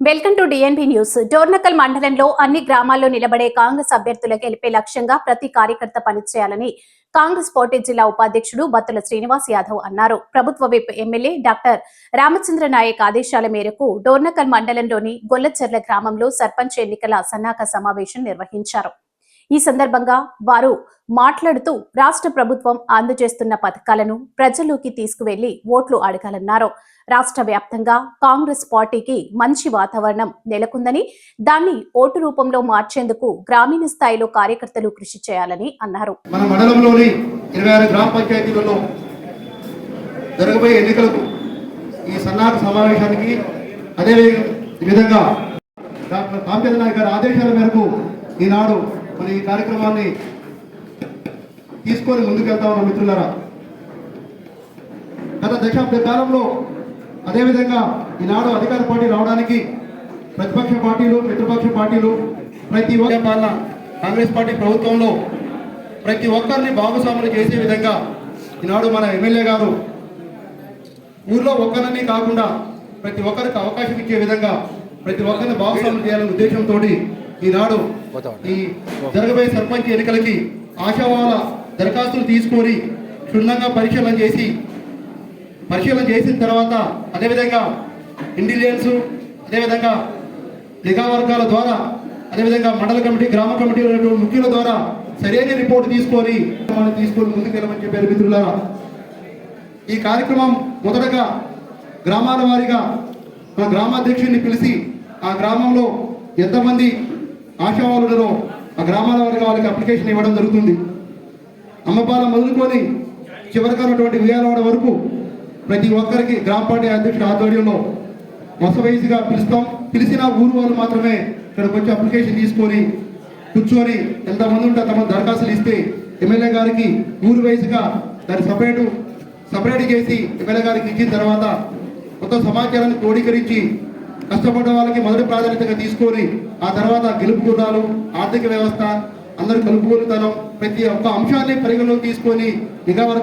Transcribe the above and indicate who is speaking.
Speaker 1: Welcome to D N B news Dornakal మండలంలో అన్ని గ్రామాల్లో నిలబడే కాంగ్రెస్ అభ్యర్థుల గెలిపే లక్ష్యంగా ప్రతి కార్యకర్త పనిచేయాలని కాంగ్రెస్ పోటీ జిల్లా ఉపాధ్యక్షుడు బత్తుల శ్రీనివాస్ యాదవ్ అన్నారు. ప్రభుత్వ whip MLA doctor Ramachandra Naik ఆదేశాల మేరకు డోర్నకల్ మండలంలోని గొల్లచెర్ల గ్రామంలో సర్పంచ్ ఎన్నికల సన్నాహక సమావేశం నిర్వహించారు. ఈ సందర్భంగా వారు మాట్లాడుతూ రాష్ట్ర ప్రభుత్వం అందజేస్తున్న పథకాలను ప్రజల్లోకి తీసుకువెళ్ళి ఓట్లు అడగాలన్నారు. రాష్ట్ర వ్యాప్తంగా కాంగ్రెస్ పార్టీకి మంచి వాతావరణం నెలకొందని దాన్ని ఓటు రూపంలో మార్చేందుకు గ్రామీణ స్థాయిలో కార్యకర్తలు కృషి చేయాలని అన్నారు.
Speaker 2: మన మండలంలోని ఇరవై ఆరు గ్రామ పంచాయతీలలో జరగబోయే ఎన్నికలకు ఈ సన్నాహక సమావేశానికి డాక్టర్ నాయక్ గారి ఆదేశాల మేరకు ఈనాడు మరి ఈ కార్యక్రమాన్ని తీసుకొని ముందుకెళ్తా ఉన్న మిత్రులారా గత దశాబ్ద కాలంలో అదేవిధంగా ఈనాడు అధికార పార్టీ రావడానికి ప్రతిపక్ష పార్టీలు మిత్రపక్ష పార్టీలు ప్రతి ఒక్క పాలన కాంగ్రెస్ పార్టీ ప్రభుత్వంలో ప్రతి ఒక్కరిని భాగస్వాములు చేసే విధంగా ఈనాడు మన ఎమ్మెల్యే గారు ఊర్లో ఒక్కరిని కాకుండా ప్రతి ఒక్కరికి అవకాశం ఇచ్చే విధంగా ప్రతి ఒక్కరిని భాగస్వాములు చేయాలనే ఉద్దేశంతో ఈనాడు ఈ జరగబోయే సర్పంచ్ ఎన్నికలకి ఆశావాల దరఖాస్తులు తీసుకొని క్షుణ్ణంగా పరిశీలన చేసి పరిశీలన చేసిన తర్వాత అదేవిధంగా ఇంటెలిజెన్స్ అదేవిధంగా నిఘా వర్గాల ద్వారా అదేవిధంగా మండల కమిటీ గ్రామ కమిటీ ముఖ్యుల ద్వారా సరైన రిపోర్ట్ తీసుకొని మనం తీసుకొని ముందుకెళ్ళమని చెప్పారు మిత్రులారా. ఈ కార్యక్రమం మొదటగా గ్రామాల వారీగా మా గ్రామాధ్యక్షుడిని పిలిచి ఆ గ్రామంలో ఎంతమంది ఆశావాలున్నారో ఆ గ్రామాల వారికి వాళ్ళకి అప్లికేషన్ ఇవ్వడం జరుగుతుంది. అమ్మపాల మొదలుకొని చివరిగా ఉన్నటువంటి ఉయ్యాలవాడ వరకు ప్రతి ఒక్కరికి గ్రామ పార్టీ అధ్యక్షుడి ఆధ్వర్యంలో వస వయసుగా పిలుస్తాం. పిలిచిన ఊరు వాళ్ళు మాత్రమే ఇక్కడికి వచ్చి అప్లికేషన్ తీసుకొని కూర్చొని ఎంతమంది ఉంటే తమ దరఖాస్తులు ఇస్తే ఎమ్మెల్యే గారికి ఊరు వయసుగా దాన్ని సపరేటు సపరేట్ చేసి ఎమ్మెల్యే గారికి ఇచ్చిన తర్వాత మొత్తం సమాచారాన్ని క్రోడీకరించి కష్టపడ్డ వాళ్ళకి మొదటి ప్రాధాన్యతగా తీసుకొని ఆ తర్వాత గెలుపు గుర్రాలు ఆర్థిక వ్యవస్థ అందరూ తనం ప్రతి ఒక్క అంశాన్ని పరిగణలోకి తీసుకొని నిఘా వర్గం